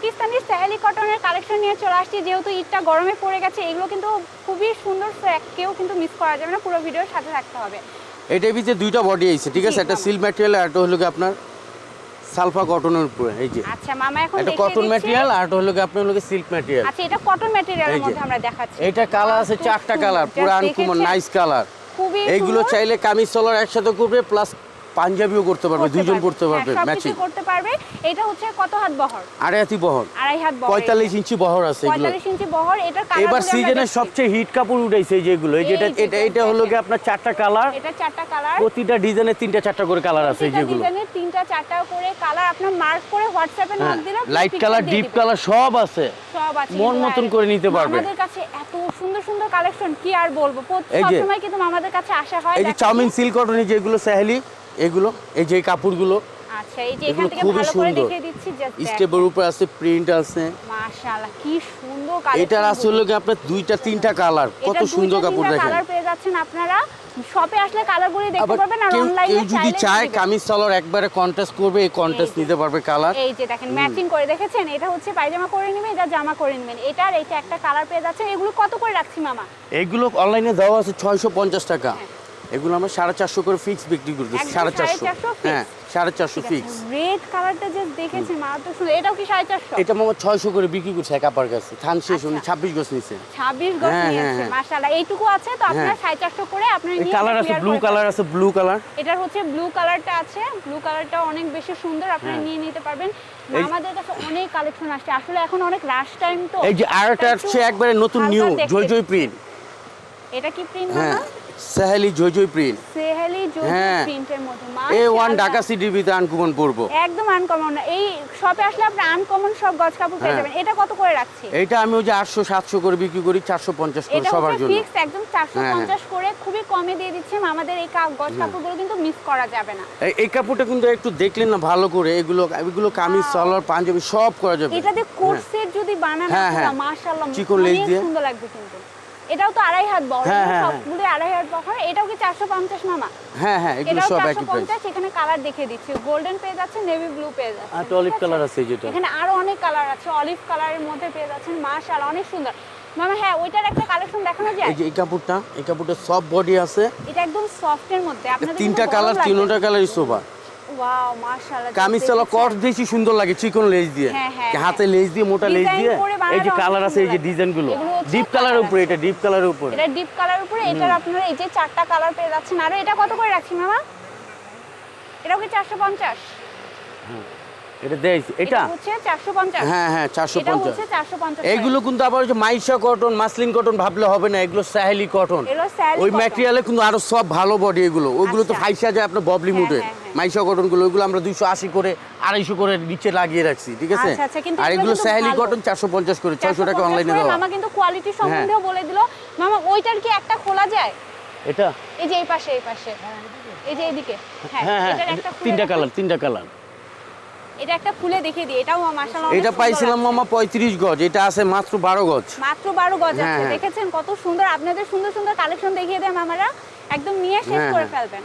পাকিস্তানি স্টাইলি কটনের কালেকশন নিয়ে চলে আসছি। যেহেতু ঈদটা গরমে পড়ে গেছে এগুলো কিন্তু খুবই সুন্দর ফ্র্যাক কেউ কিন্তু মিস করা যাবে না পুরো ভিডিওর সাথে থাকতে হবে। এটার ভিতরে দুইটা বডি আইছে ঠিক আছে? একটা। সিল্ক ম্যাটেরিয়াল আর একটা হলো কি আপনার সালফা কটনের উপরে এই যে। আচ্ছা মামা এখন দেখিয়ে কটন। ম্যাটেরিয়াল আর একটা হলো কি আপনার হলো সিল্ক ম্যাটেরিয়াল আচ্ছা এটা কটন ম্যাটেরিয়ালের মধ্যে আমরা দেখাচ্ছি। এটা কালার আছে চারটা কালার পুরো আনকমন নাইস কালার এইগুলো চাইলে কামিজ সলার একসাথে করবে প্লাস পাঞ্জাবিও করতে পারবে দুইজন। করতে হ্যাঁ, পারবে ম্যাচিং করতে পারবে। এটা হচ্ছে কত হাত বহর? আড়াই হাতি বহর। আড়াই হাত বহর। পঁয়তাল্লিশ ইঞ্চি বহর আছে এগুলো। পঁয়তাল্লিশ ইঞ্চি বহর এটার কালার এবার সিজনের সবচেয়ে হিট কাপড় উঠাইছে এই যেগুলো। এই যেটা এটা এটা হলো কি আপনার চারটা কালার এটা চারটা কালার প্রতিটা ডিজাইনের তিনটা চারটা করে কালার আছে এই যেগুলো। ডিজাইনের তিনটা চারটা করে কালার আপনার মার্ক করে হোয়াটসঅ্যাপে নক দিলে লাইট কালার ডিপ কালার সব আছে। সব আছে মন মতন করে নিতে পারবে। আমাদের কাছে এত সুন্দর সুন্দর কালেকশন কি আর বলব? প্রত- এই যে- সবসময় কিন্তু আমাদের কাছে আসা হয় এই যে চাউমিন। সিল্ক কটনের যেগুলো সাহেলি এগুলো এই যে কাপড়গুলো আচ্ছা এই যে এখান থেকে ভালো করে দেখিয়ে দিচ্ছি স্টেপের উপরে আছে প্রিন্ট আছে। মাশাআল্লাহ কি সুন্দর কালেকশন এটার আছে কি আপনার দুইটা তিনটা কালার। কত সুন্দর কাপড় দেখেন। কালার পেয়ে যাচ্ছেন আপনারা। শপে আসলে কালারগুলি দেখতে পারবেন আর অনলাইনে কেউ যদি চায় কামিজ সালোয়ার একবারে কন্ট্রাস্ট করবে এই কন্ট্রাস্ট নিতে পারবে কালার। এই যে দেখেন ম্যাচিং করে দেখেছেন? এটা হচ্ছে পায়জামা করে নেবেন এটা জামা করে নেবেন। এটা একটা কালার পেয়ে যাচ্ছেন। এগুলো কত করে রাখছি মামা? এগুলো অনলাইনে দেওয়া আছে ছয়শো পঞ্চাশ টাকা। এগুলো আমরা সাড়ে চারশো করে ফিক্স বিক্রি করতেছি সাড়ে চারশো। হ্যাঁ সাড়ে চারশো ফিক্স রেড কালারটা জাস্ট দেখেছেন মারাত্মক সুন্দর। এটাও কি সাড়ে চারশো? এটা মামা ছয়শো করে বিক্রি করছে এক আপার কাছে থান শেষ উনি আচ্ছা। ছাব্বিশ গজ নিছে। ছাব্বিশ গজ হ্যাঁ, নিয়েছে হ্যাঁ, হ্যাঁ। মাশাআল্লাহ। এইটুকু আছে তো আপনার। সাড়ে চারশো করে আপনার কালার আছে ব্লু কালার আছে ব্লু কালার এটার হচ্ছে ব্লু কালারটা আছে। ব্লু কালারটা অনেক বেশি সুন্দর আপনারা। নিয়ে নিতে পারবেন। আমাদের কাছে অনেক কালেকশন আসছে। আসলে এখন অনেক রাশ টাইম তো। এই যে আরেকটা তাই একবারে নতুন নিউ জয় জয় প্রিন্ট এটা কি প্রিন্ট না সাহেলি জয় জয় প্রিন্ট। সেহেলি জুট হ্যাঁ। প্রিন্টের মধ্যে। A one. ঢাকা সিটির ভিতরে আনকুমন পড়ব একদম আনকমন এই শপে আসলে আপনি আনকমন সব গজ কাপড় পেয়ে হ্যাঁ। যাবেন। এটা কত করে রাখছি? এইটা আমি ওই যে আটশো সাতশো করে বিক্রি করি চারশো পঞ্চাশ করে সবার জন্য। ফিক্স একদম চারশো হ্যাঁ, পঞ্চাশ করে খুবই কমে দিয়ে দিচ্ছেন আমাদের এই গজ কাপড়গুলো কিন্তু মিস করা যাবে না। এই- কাপড়টা কিন্তু একটু দেখলেন না ভালো করে। এগুলো এগুলো কামিজ সালোয়ার পাঞ্জাবি সব করা যাবে। এটা দিয়ে কোট সেট যদি বানানো হ্যাঁ। মাশাআল্লাহ চিকন লেজ দিয়ে। সুন্দর লাগবে কিন্তু। এটাও তো আড়াই হাত বড় হ্যাঁ, হ্যাঁ, হ্যাঁ। সবগুলো আড়াই হাত বড় এটাও কি চারশো পঞ্চাশ মামা? হ্যাঁ হ্যাঁ এগুলো সব একই প্রাইস এখানে কালার দেখিয়ে দিচ্ছি। গোল্ডেন পেয়ে যাচ্ছে নেভি ব্লু পেয়ে যাচ্ছে আর অলিভ কালার আছে? যেটা। এখানে আরও অনেক কালার আছে। অলিভ কালারের মধ্যে পেয়ে যাচ্ছেন মাশাআল্লাহ অনেক সুন্দর। মামা হ্যাঁ ওইটার একটা কালেকশন দেখানো যায়? এই যে এই কাপড়টা এই কাপড়টা সব বডি আছে। এটা একদম সফটের মধ্যে। আপনাদের তিনটা কালার তিনটা কালারই শোভা ওয়াও মাশাআল্লাহ কামিজ সালোয়ার কট বেশি সুন্দর লাগে চিকন লেজ দিয়ে। হ্যাঁ, হ্যাঁ, হাতে লেজ দিয়ে মোটা লেজ দিয়ে। এই যে কালার আছে এই যে ডিজাইনগুলো ডিপ উপরে এটা ডিপ উপরে। এটা ডিপ কালার উপরে এটার আপনারা এই যে চারটা কালার পেয়ে যাচ্ছেন। আর এটা কত করে রাখছি মামা? কি চারশো পঞ্চাশ? এটা দেয় এটা? হচ্ছে চারশো পঞ্চাশ। হ্যাঁ হ্যাঁ চারশো এটা হচ্ছে চারশো পঞ্চাশ। কিন্তু আবার যে মাইশা কটন মাসলিন কটন ভাবলে হবে না এগুলো সাহেলি কটন ওই ম্যাটেরিয়ালে কিন্তু আরও সব ভালো বডি এগুলো। ওইগুলো তো আচ্ছা। ফাইসা যায় আপনার ববলি হ্যাঁ, মুডে। হ্যাঁ, হ্যাঁ। মাইশা কটনগুলো ওইগুলো আমরা দুইশো আশি করে আড়াইশো করে নিচে লাগিয়ে রাখছি ঠিক আছে? আচ্ছা, আচ্ছা, আর এগুলো সাহেলি কটন চারশো পঞ্চাশ করে ছয়শো টাকা অনলাইনে দেওয়া। মামা কিন্তু কোয়ালিটি সম্বন্ধেও বলে দিল। মামা ওইটার কি একটা খোলা যায়? এটা? এই যে এই পাশে এই পাশে। এই যে এইদিকে। হ্যাঁ হ্যাঁ হ্যাঁ তিনটা কালার তিনটা কালার। এটা একটা খুলে দেখিয়ে দিই এটাও মাশাআল্লাহ এটা পাইছিলাম মামা পঁয়ত্রিশ গজ এটা আছে মাত্র বারো গজ। মাত্র বারো গজ হ্যাঁ, আছে হ্যাঁ। দেখেছেন কত সুন্দর? আপনাদের সুন্দর সুন্দর কালেকশন দেখিয়ে দেন আমারা একদম নিয়ে শেষ হ্যাঁ, করে হ্যাঁ। ফেলবেন।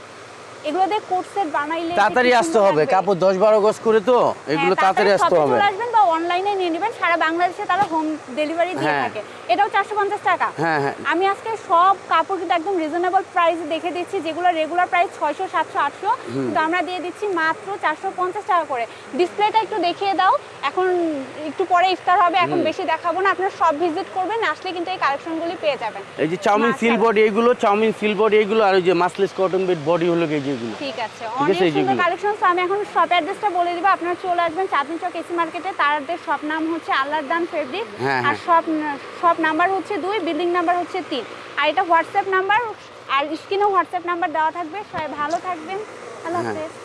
এগুলো দিয়ে কোট সেট বানাইলে তাড়াতাড়ি আসতে হবে। কাপড় দশ বারো গজ করে তো এগুলো হ্যাঁ, তাড়াতাড়ি আসতে হবে। চলে আসবেন বা অনলাইনে নিয়ে নেবেন। সারা বাংলাদেশে তারা হোম ডেলিভারি দিয়ে হ্যাঁ। থাকে। এটাও চারশো পঞ্চাশ টাকা। হ্যাঁ হ্যাঁ। আমি আজকে সব কাপড় কিন্তু একদম রিজনেবল প্রাইস দেখে দিচ্ছি যেগুলো রেগুলার প্রাইস ছয়শো সাতশো আটশো। কিন্তু আমরা দিয়ে দিচ্ছি মাত্র চারশো পঞ্চাশ টাকা করে। ডিসপ্লেটা একটু দেখিয়ে দাও। এখন একটু পরে ইফতার হবে এখন বেশি দেখাবো না। আপনারা সব ভিজিট করবেন আসলে কিন্তু এই কালেকশনগুলি পেয়ে যাবেন। এই যে চাউমিন সিল। বডি এগুলো চাউমিন সিল বডি এগুলো আর ওই যে মাসলেস কটন বেড বডি হলো কি যেগুলো ঠিক আছে অনেক সুন্দর কালেকশন আমি এখন শপ অ্যাড্রেসটা বলে দিব। আপনারা চলে আসবেন চাঁদনি চক এসি মার্কেটে তার শপ নাম হচ্ছে আল্লাহর দান ফেব্রিক হ্যাঁ, আর। শপ শপ নাম্বার হচ্ছে দুই বিল্ডিং নাম্বার হচ্ছে তিন। আর এটা হোয়াটসঅ্যাপ নাম্বার আর স্ক্রিনেও হোয়াটসঅ্যাপ নাম্বার দেওয়া থাকবে। সবাই ভালো থাকবেন। আল্লাহ হ্যাঁ। হাফেজ।